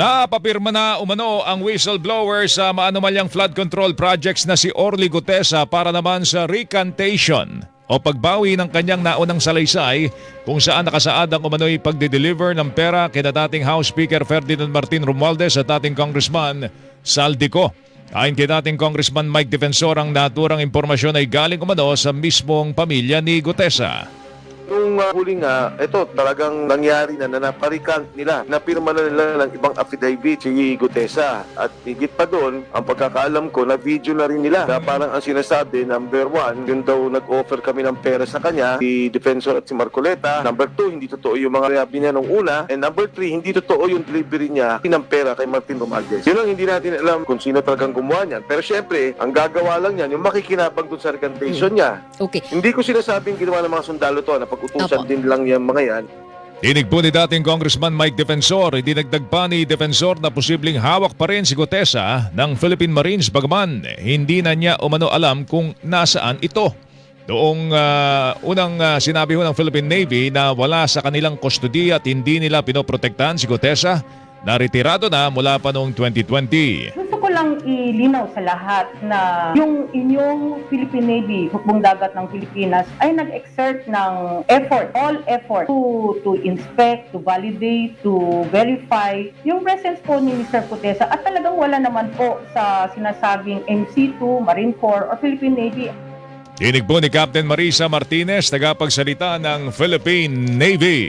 Napapirma na umano ang whistleblower sa maanumalyang flood control projects na si Orly Gutesa para naman sa recantation o pagbawi ng kanyang naunang salaysay kung saan nakasaad ang umano'y pagde-deliver ng pera kina dating House Speaker Ferdinand Martin Romualdez at dating Congressman Saldico. Ayon kay dating Congressman Mike Defensor, ang naturang impormasyon ay galing umano sa mismong pamilya ni Gutesa. Uh, huli nga, ito talagang nangyari na na naparikant nila. Napirma na nila ng ibang affidavit si Gutesa. At higit pa doon, ang pagkakaalam ko, na video na rin nila. Na parang ang sinasabi, number one, yun daw nag-offer kami ng pera sa kanya, si Defensor at si Marcoleta. Number two, hindi totoo yung mga sinabi niya nung una. And number three, hindi totoo yung delivery niya ng pera kay Martin Romualdez. Yun ang hindi natin alam kung sino talagang gumawa niyan. Pero syempre, ang gagawa lang niyan, yung makikinabang doon sa recantation niya. Okay. Hindi ko sinasabing ginawa ng mga sundalo to na pag-utusan Opo. din lang yung mga yan. Dinig po ni dating Congressman Mike Defensor, idinagdag pa ni Defensor na posibleng hawak pa rin si Gutesa ng Philippine Marines bagaman hindi na niya umano alam kung nasaan ito. Noong ah, unang ah, sinabi ho ng Philippine Navy na wala sa kanilang kustodiya at hindi nila pinoprotektahan si Gutesa, na retirado na mula pa noong 2020. Lang ilinaw sa lahat na yung inyong Philippine Navy, hukbong dagat ng Pilipinas, ay nag-exert ng effort, all effort to, to inspect, to validate, to verify yung presence po ni Mr. Putesa at talagang wala naman po sa sinasabing MC2, Marine Corps or Philippine Navy Dinig po ni Captain Marisa Martinez, tagapagsalita ng Philippine Navy.